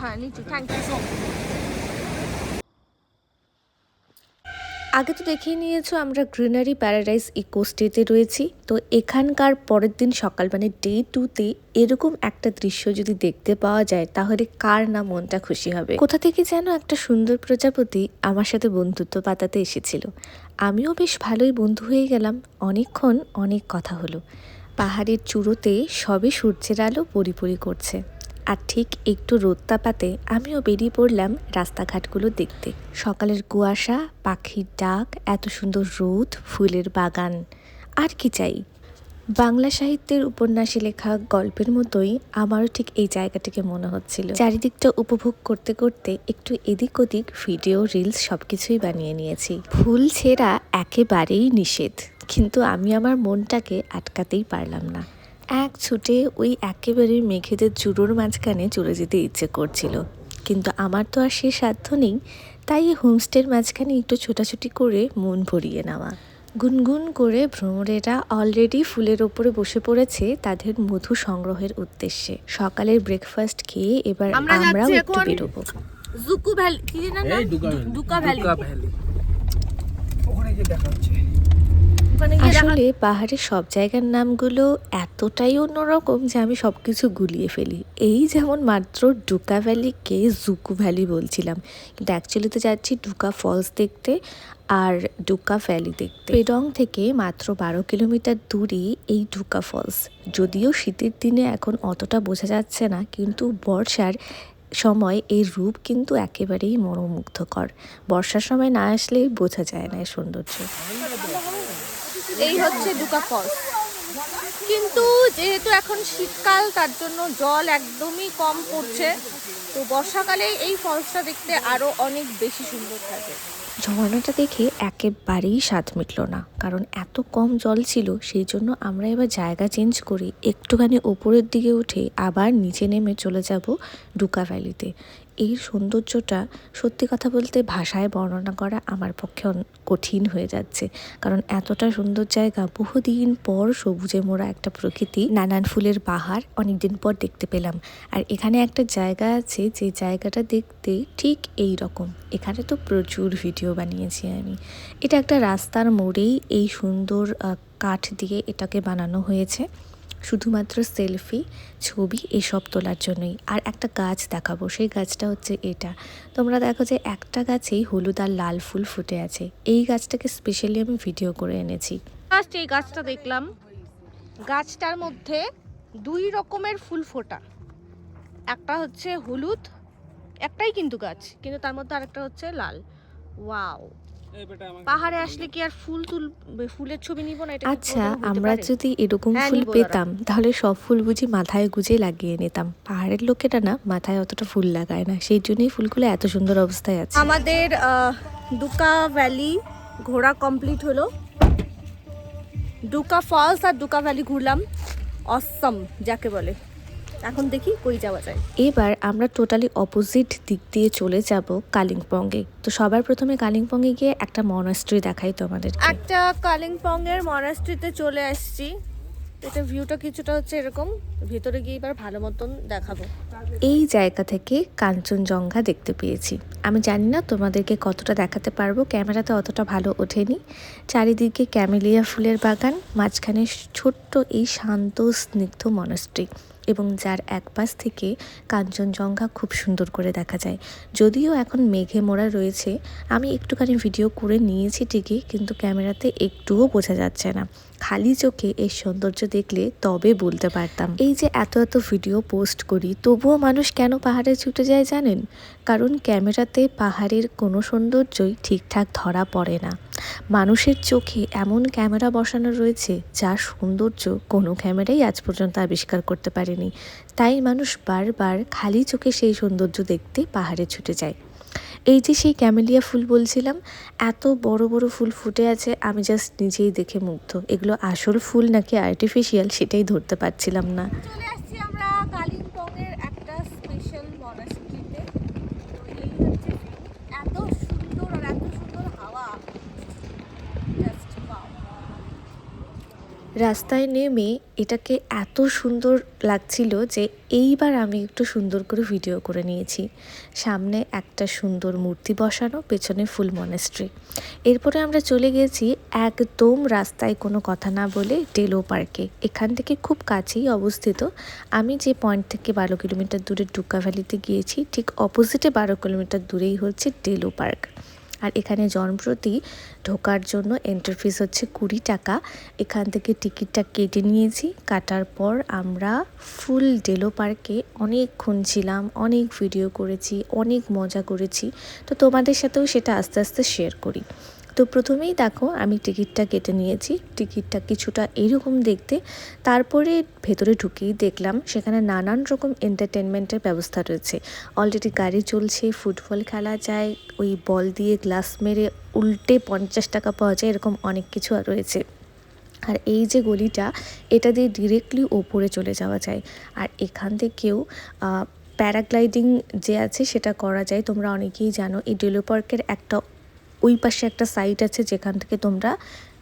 হ্যাঁ নিচু thank you আগে তো দেখেই নিয়েছো আমরা গ্রিনারি প্যারাডাইস ইকো স্টেতে রয়েছি। তো এখানকার পরের দিন সকাল মানে ডে টুতে এরকম একটা দৃশ্য যদি দেখতে পাওয়া যায়, তাহলে কার না মনটা খুশি হবে? কোথা থেকে যেন একটা সুন্দর প্রজাপতি আমার সাথে বন্ধুত্ব পাতাতে এসেছিল। আমিও বেশ ভালোই বন্ধু হয়ে গেলাম। অনেকক্ষণ অনেক কথা হলো। পাহাড়ের চূড়োতে সবে সূর্যের আলো পরিপরি করছে। আর ঠিক একটু রোদ তাপাতে আমিও বেরিয়ে পড়লাম রাস্তাঘাটগুলো দেখতে। সকালের কুয়াশা, পাখির ডাক, এত সুন্দর রোদ, ফুলের বাগান। আর কি চাই? বাংলা সাহিত্যের উপন্যাসে লেখা গল্পের মতোই আমারও ঠিক এই জায়গাটিকে মনে হচ্ছিল। চারিদিকটা উপভোগ করতে করতে একটু এদিক ওদিক ভিডিও, রিলস সবকিছুই বানিয়ে নিয়েছি। ফুল ছেঁড়া একেবারেই নিষেধ। কিন্তু আমি আমার মনটাকে আটকাতেই পারলাম না। এক ছুটে ওই একেবারে মেঘেদের চুরোর মাঝখানে চলে যেতে ইচ্ছে করছিল। কিন্তু আমার তো আর সে সাধ্য নেই তাই হোমস্টের মাঝখানে একটু ছোটাছুটি করে মন ভরিয়ে নেওয়া। গুনগুন করে ভ্রমণেরা অলরেডি ফুলের ওপরে বসে পড়েছে তাদের মধু সংগ্রহের উদ্দেশ্যে। সকালের ব্রেকফাস্ট খেয়ে এবার আমরা আমরাও একটু বেরোবো। জুকু ভ্যালি কি নাম? ডুকা ভ্যালি ওখানে গিয়ে দেখা হচ্ছে। ওখানে গিয়ে আসলে পাহাড়ের সব জায়গার নামগুলো এতটাই অন্যরকম যে আমি সব কিছু গুলিয়ে ফেলি। এই যেমন মাত্র ডুকা ভ্যালিকে জুকু ভ্যালি বলছিলাম। কিন্তু অ্যাকচুয়ালিতে যাচ্ছি ডুকা ফলস দেখতে আর ডুকা ভ্যালি দেখতে। পেডং থেকে মাত্র বারো কিলোমিটার দূরে এই ডুকা ফলস যদিও শীতের দিনে এখন অতটা বোঝা যাচ্ছে না কিন্তু বর্ষার সময় এই রূপ কিন্তু একেবারেই মনোমুগ্ধকর। বর্ষার সময় না আসলে বোঝা যায় না এই সৌন্দর্য। এই হচ্ছে ডুকা ফলস কিন্তু যেহেতু এখন শীতকাল, তার জন্য জল একদমই কম পড়ছে। তো বর্ষাকালে এই ফলসটা দেখতে আরও অনেক বেশি সুন্দর থাকে। ঝর্ণাটা দেখে একেবারেই স্বাদ মিটল না, কারণ এত কম জল ছিল, সেই জন্য আমরা এবার জায়গা চেঞ্জ করে। একটুখানি ওপরের দিকে উঠে আবার নিচে নেমে চলে যাব ডুকা ভ্যালিতে। এই সৌন্দর্যটা সত্যি কথা বলতে ভাষায় বর্ণনা করা আমার পক্ষে কঠিন হয়ে যাচ্ছে। কারণ এতটা সুন্দর জায়গা, বহুদিন পর সবুজে মোড়া একটা প্রকৃতি, নানান ফুলের বাহার অনেকদিন পর দেখতে পেলাম। আর এখানে একটা জায়গা আছে, যে জায়গাটা দেখতে ঠিক এই রকম। এখানে তো প্রচুর ভিডিও বানিয়েছি আমি। এটা একটা রাস্তার মোড়েই এই সুন্দর কাঠ দিয়ে এটাকে বানানো হয়েছে। শুধুমাত্র সেলফি, ছবি, এসব তোলার জন্যই। আর একটা গাছ দেখাবো, সেই গাছটা হচ্ছে এটা। তোমরা দেখো যে একটা গাছেই হলুদ আর লাল ফুল ফুটে আছে। এই গাছটাকে স্পেশালি আমি ভিডিও করে এনেছি। ফার্স্ট এই গাছটা দেখলাম। গাছটার মধ্যে দুই রকমের ফুল ফোটা। একটা হচ্ছে হলুদ, একটাই কিন্তু গাছ, কিন্তু তার মধ্যে আরেকটা হচ্ছে লাল। ওয়াও পাহাড়ে আসলে কি আর ফুল তুল ফুলের ছবি নিব না? এটা আচ্ছা আমরা যদি এরকম হ্যাঁ, ফুল পেতাম তাহলে সব ফুল বুঝি মাথায় গুজে লাগিয়ে নিতাম। পাহাড়ের লোকেরা না মাথায় অতটা ফুল লাগায় না। সেই জন্যই ফুলগুলো এত সুন্দর অবস্থায় আছে। আমাদের আহ, ডুকা ভ্যালি ঘোরা কমপ্লিট হলো। ডুকা ফলস আর ডুকা ভ্যালি ঘুরলাম। অসম যাকে বলে। এখন দেখি কই যাওয়া যায়। এবার আমরা টোটালি অপোজিট দিক দিয়ে চলে যাব কালিম্পংয়ে। তো সবার প্রথমে কালিম্পংয়ে গিয়ে একটা মনাস্ট্রি দেখাই তোমাদের একটা কালিম্পং এর মনাস্ট্রিতে চলে আসছি। এটা ভিউটা কিছুটা হচ্ছে এরকম। ভিতরে গিয়ে এবার ভালো মতন দেখাবো। এই জায়গা থেকে কাঞ্চনজঙ্ঘা দেখতে পেয়েছি। আমি জানি না তোমাদেরকে কতটা দেখাতে পারব। ক্যামেরাতে অতটা ভালো ওঠেনি। চারিদিকে ক্যামেলিয়া ফুলের বাগান মাঝখানে ছোট্ট এই শান্ত স্নিগ্ধ মনস্ট্রি এবং যার এক পাশ থেকে কাঞ্চনজঙ্ঘা খুব সুন্দর করে দেখা যায়। যদিও এখন মেঘে মোড়া রয়েছে, আমি একটুখানি ভিডিও করে নিয়েছি ঠিকই, কিন্তু ক্যামেরাতে একটুও বোঝা যাচ্ছে না। খালি চোখে এই সৌন্দর্য দেখলে তবে বলতে পারতাম। এই যে এত এত ভিডিও পোস্ট করি, তবুও মানুষ কেন পাহাড়ে ছুটে যায় জানেন? কারণ ক্যামেরাতে পাহাড়ের কোনো সৌন্দর্যই ঠিকঠাক ধরা পড়ে না। মানুষের চোখে এমন ক্যামেরা বসানো রয়েছে, যার সৌন্দর্য কোনো ক্যামেরাই আজ পর্যন্ত আবিষ্কার করতে পারেনি। তাই মানুষ বারবার খালি চোখে সেই সৌন্দর্য দেখতে পাহাড়ে ছুটে যায়। এই যে সেই ক্যামেলিয়া ফুল বলছিলাম, এত বড় বড় ফুল ফুটে আছে, আমি জাস্ট নিজেই দেখে মুগ্ধ। এগুলো আসল ফুল নাকি আর্টিফিশিয়াল সেটাই ধরতে পারছিলাম না চলে আসছি আমরা কালিম্পং এর একটা স্পেশাল মনাস্ট্রিতে তো এই হচ্ছে view। এত সুন্দর আর এত সুন্দর হাওয়া জাস্ট ওয়াও রাস্তায় নেমে এটাকে এত সুন্দর লাগছিল যে এইবার আমি একটু সুন্দর করে ভিডিও করে নিয়েছি। সামনে একটা সুন্দর মূর্তি বসানো, পেছনে ফুল মনেস্ট্রি এরপরে আমরা চলে গেছি একদম রাস্তায় কোনো কথা না বলে ডেলো পার্কে এখান থেকে খুব কাছেই অবস্থিত। আমি যে পয়েন্ট থেকে বারো কিলোমিটার দূরে ডুকা ভ্যালিতে গিয়েছি, ঠিক অপোজিটে বারো কিলোমিটার দূরেই হচ্ছে ডেলো পার্ক আর এখানে জনপ্রতি ঢোকার জন্য এন্ট্রি ফিস হচ্ছে কুড়ি টাকা। এখান থেকে টিকিটটা কেটে নিয়েছি। কাটার পর আমরা ফুল ডেলো পার্কে অনেকক্ষণ ছিলাম, অনেক ভিডিও করেছি, অনেক মজা করেছি। তো তোমাদের সাথেও সেটা আস্তে আস্তে শেয়ার করি। তো প্রথমেই দেখো আমি টিকিটটা কেটে নিয়েছি। টিকিটটা কিছুটা এইরকম দেখতে। তারপরে ভেতরে ঢুকেই দেখলাম সেখানে নানান রকম এন্টারটেনমেন্টের ব্যবস্থা রয়েছে। অলরেডি গাড়ি চলছে, ফুটবল খেলা যায়, ওই বল দিয়ে গ্লাস মেরে উল্টে পঞ্চাশ টাকা পাওয়া যায়, এরকম অনেক কিছু রয়েছে। আর এই যে গলিটা, এটা দিয়ে ডিরেক্টলি ওপরে চলে যাওয়া যায়। আর এখান থেকেও প্যারাগ্লাইডিং যে আছে সেটা করা যায়। তোমরা অনেকেই জানো, এই ডেলো পার্কের একটা ওই পাশে একটা সাইট আছে যেখান থেকে তোমরা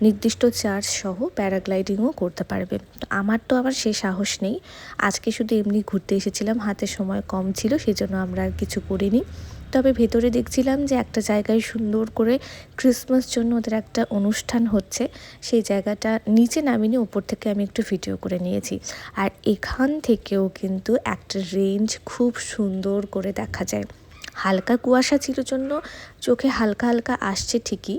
নির্দিষ্ট চার্জ সহ প্যারাগ্লাইডিংও করতে পারবে। তো আমার তো আবার সে সাহস নেই। আজকে শুধু এমনি ঘুরতে এসেছিলাম, হাতে সময় কম ছিল, সেজন্য আমরা আর কিছু করিনি। তবে ভেতরে দেখছিলাম যে একটা জায়গায় সুন্দর করে ক্রিসমাস জন্য ওদের একটা অনুষ্ঠান হচ্ছে। সেই জায়গাটা নিচে নামিনি ওপর থেকে আমি একটু ভিডিও করে নিয়েছি। আর এখান থেকেও কিন্তু একটা রেঞ্জ খুব সুন্দর করে দেখা যায়। হালকা কুয়াশা ছিল জন্য চোখে হালকা হালকা আসছে ঠিকই।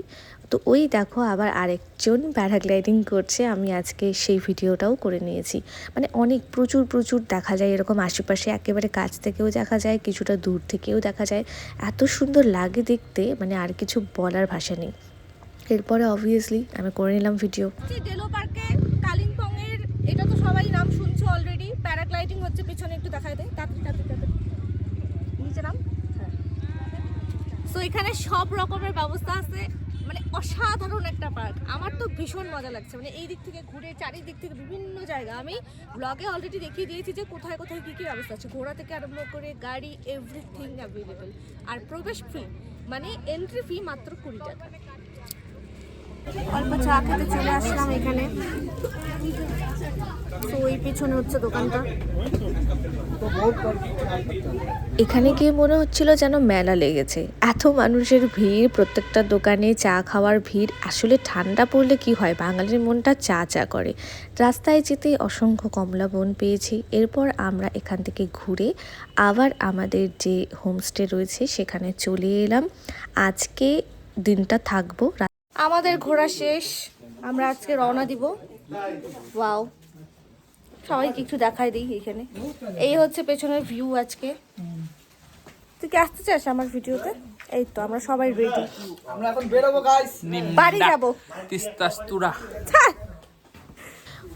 তো ওই দেখো আবার আরেকজন প্যারাগ্লাইডিং করছে, আমি আজকে সেই ভিডিওটাও করে নিয়েছি। মানে অনেক প্রচুর প্রচুর দেখা যায় এরকম আশেপাশে, একেবারে কাছ থেকেও দেখা যায়, কিছুটা দূর থেকেও দেখা যায়। এত সুন্দর লাগে দেখতে মানে আর কিছু বলার ভাষা নেই। এরপরে অবভিয়াসলি আমি করে নিলাম ভিডিও ডেলো পার্কে কালিম্পং এর এটা তো সবাই নাম শুনছো অলরেডি প্যারাগ্লাইডিং হচ্ছে, পিছনে একটু দেখায় দেয় তাড়াতাড়ি তাড়াতাড়ি তাড়াতাড়ি নিচে নাম সো এখানে সব রকমের ব্যবস্থা আছে। মানে অসাধারণ একটা পার্ক। আমার তো ভীষণ মজা লাগছে। মানে এই দিক থেকে ঘুরে চারিদিক থেকে বিভিন্ন জায়গা। আমি ব্লগে অলরেডি দেখিয়ে দিয়েছি যে কোথায় কোথায় কী কী ব্যবস্থা আছে। ঘোড়া থেকে আরম্ভ করে গাড়ি এভরিথিং অ্যাভেলেবেল আর প্রবেশ ফি মানে এন্ট্রি ফি মাত্র কুড়ি টাকা। অল্প চা খেতে চলে আসলাম এখানে। তো ওই পিছনে হচ্ছে দোকানটা। এখানে গিয়ে মনে হচ্ছিল যেন মেলা লেগেছে। এত মানুষের ভিড়, প্রত্যেকটা দোকানে চা খাওয়ার ভিড়। আসলে ঠান্ডা পড়লে কি হয়? বাঙালির মনটা চা চা করে। রাস্তায় যেতে অসংখ্য কমলা বন পেয়েছি। এরপর আমরা এখান থেকে ঘুরে আবার আমাদের যে হোমস্টে রয়েছে, সেখানে চলে এলাম। আজকে দিনটা থাকব। আমাদের ঘোরা শেষ। আমরা আজকে রওনা দিব। ওয়াও। সবাইকে একটু দেখাই দিই এখানে। এই হচ্ছে পেছনের ভিউ আজকে। তুই কি আসতে চাস আমার ভিডিওতে? এই তো আমরা সবাই রেডি আমরা এখন বেরোবো গাইস বাড়ি যাব। তিস্তাস্তুরা।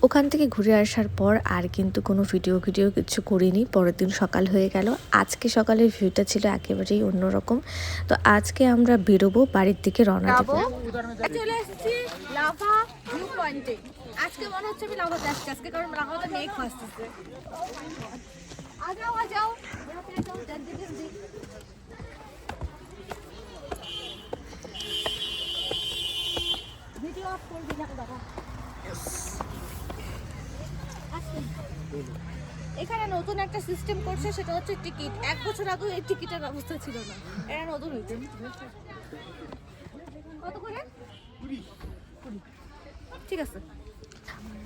ওখান থেকে ঘুরে আসার পর আর কিন্তু কোনো ভিডিও ভিডিও কিছু করিনি। পরের দিন সকাল হয়ে গেল। আজকে সকালের ভিউটা ছিল একেবারেই অন্যরকম। তো আজকে আমরা বেরোবো বাড়ির দিকে রওনা দেবো চলে এসেছি লাভা ভিউ পয়েন্টে আজকে মনে হচ্ছে আমি লাভাতে আসছি। আজকে কারণ লাভাতে মেঘ ভাসতেছে আ যাও আ যাও। জলদি জলদি ভিডিও অফ করবি না এখানে নতুন একটা সিস্টেম করছে সেটা হচ্ছে টিকিট এক বছর আগে এই টিকিটের ব্যবস্থা ছিল না। এটা নতুন হয়েছে। কত করে? ঠিক আছে।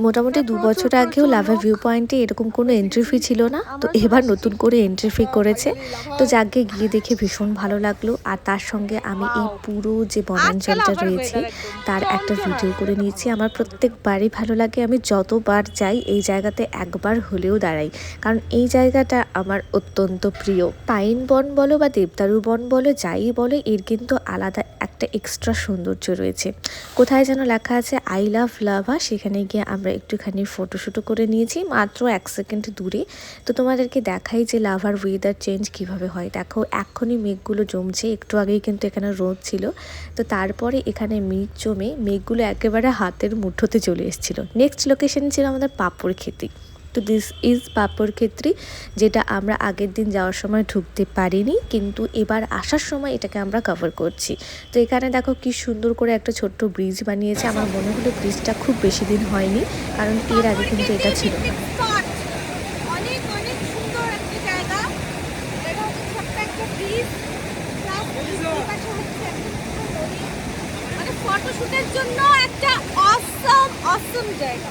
মোটামুটি দু বছর আগেও লাভা ভিউ পয়েন্টে এরকম কোনো এন্ট্রি ফি ছিল না তো এবার নতুন করে এন্ট্রি ফি করেছে। তো যাকে গিয়ে দেখে ভীষণ ভালো লাগল আর তার সঙ্গে আমি এই পুরো যে বনাঞ্চলটা রয়েছে তার একটা ভিডিও করে নিয়েছি। আমার প্রত্যেকবারই ভালো লাগে আমি যতবার যাই এই জায়গাতে একবার হলেও দাঁড়াই। কারণ এই জায়গাটা আমার অত্যন্ত প্রিয়। পাইন বন বলো বা দেবদারু বন বলো যাই বলো এর কিন্তু আলাদা একটা এক্সট্রা সৌন্দর্য রয়েছে। কোথায় যেন লেখা আছে আই লাভ লাভা সেখানে গিয়ে আমরা একটুখানি ফটোশুটও করে নিয়েছি, মাত্র এক সেকেন্ড দূরে। তো তোমাদেরকে দেখাই যে লাভার ওয়েদার চেঞ্জ কীভাবে হয়। দেখো, এখনই মেঘগুলো জমছে, একটু আগেই কিন্তু এখানে রোদ ছিল। তো তারপরে এখানে মেঘ জমে মেঘগুলো একেবারে হাতের মুঠোতে চলে এসেছিল। নেক্সট লোকেশন ছিল আমাদের পাপড় খেতে। তো দিস ইজ পাপড় ক্ষেত্রী যেটা আমরা আগের দিন যাওয়ার সময় ঢুকতে পারিনি কিন্তু এবার আসার সময় এটাকে আমরা কভার করছি। তো এখানে দেখো কি সুন্দর করে একটা ছোট্ট ব্রিজ বানিয়েছে। আমার মনে হলো ব্রিজটা খুব বেশি দিন হয়নি কারণ এর আগে কিন্তু এটা ছিল না। নদী। মানে ফটোশুটের জন্য একটা অসম অসম জায়গা।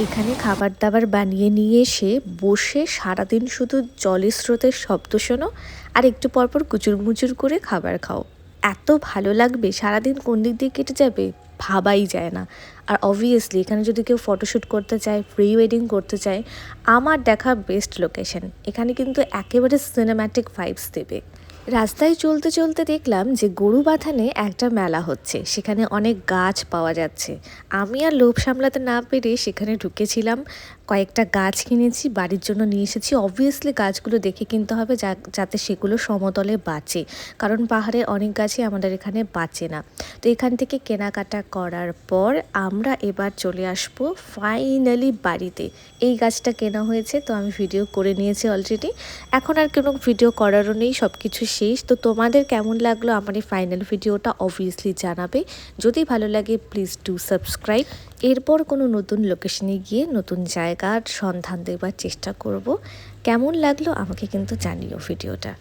এখানে খাবার দাবার বানিয়ে নিয়ে এসে বসে সারাদিন শুধু জলের স্রোতের শব্দ শোনো আর একটু পরপর কুচুর মুচুর করে খাবার খাও। এত ভালো লাগবে, সারাদিন কোন দিক দিয়ে কেটে যাবে ভাবাই যায় না। আর অবভিয়াসলি এখানে যদি কেউ ফটোশ্যুট করতে চায় প্রি ওয়েডিং করতে চায়, আমার দেখা বেস্ট লোকেশন এখানে কিন্তু একেবারে সিনেম্যাটিক ভাইবস দেবে। রাস্তায় চলতে চলতে দেখলাম যে গরু বাথানে একটা মেলা হচ্ছে। সেখানে অনেক গাছ পাওয়া যাচ্ছে। আমি আর লোভ সামলাতে না পেরে সেখানে ঢুকেছিলাম। কয়েকটা গাছ কিনেছি, বাড়ির জন্য নিয়ে এসেছি। অবভিয়াসলি গাছগুলো দেখে কিনতে হবে যাতে সেগুলো সমতলে বাঁচে। কারণ পাহাড়ে অনেক গাছই আমাদের এখানে বাঁচে না। তো এখান থেকে কেনাকাটা করার পর আমরা এবার চলে আসব ফাইনালি বাড়িতে। এই গাছটা কেনা হয়েছে, তো আমি ভিডিও করে নিয়েছি অলরেডি এখন আর কোনো ভিডিও করারও নেই সব কিছু শেষ। তো তোমাদের কেমন লাগল আমার এই ফাইনাল ভিডিওটা অবভিয়াসলি জানাবে। যদি ভালো লাগে প্লিজ ডু সাবস্ক্রাইব এরপর কোনো নতুন লোকেশনে গিয়ে নতুন জায়গার সন্ধান দেবার চেষ্টা করব। কেমন লাগল আমাকে কিন্তু জানিও ভিডিওটা